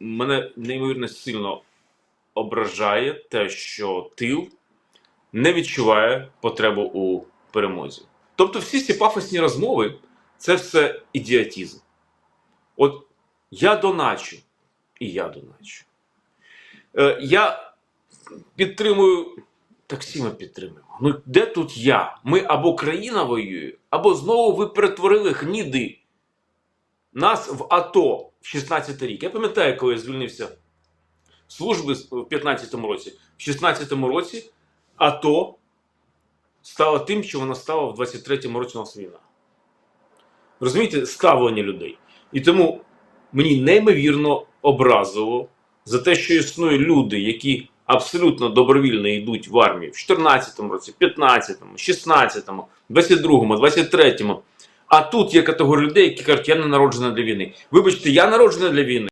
мене неймовірно сильно ображає те, що тил не відчуває потребу у перемозі. Тобто, всі ці пафосні розмови це все ідіотізм. От я доначу, і я доначу. Е, я підтримую, так всі ми підтримуємо. Ну де тут я? Ми або країна воює, або знову ви перетворили гніди нас в АТО в 16 рік. Я пам'ятаю, коли я звільнився з служби в 15-му році. В 16-му році АТО стало тим, що воно стало в 23-му році у нас війна. Розумієте, ставлення людей. І тому мені неймовірно образило за те, що існують люди, які абсолютно добровільно йдуть в армію в 14-му році, 15-му, 16-му, 22-му, 23-му. А тут є категорія людей, які кажуть, я не народжена для війни. Вибачте, я народжена для війни.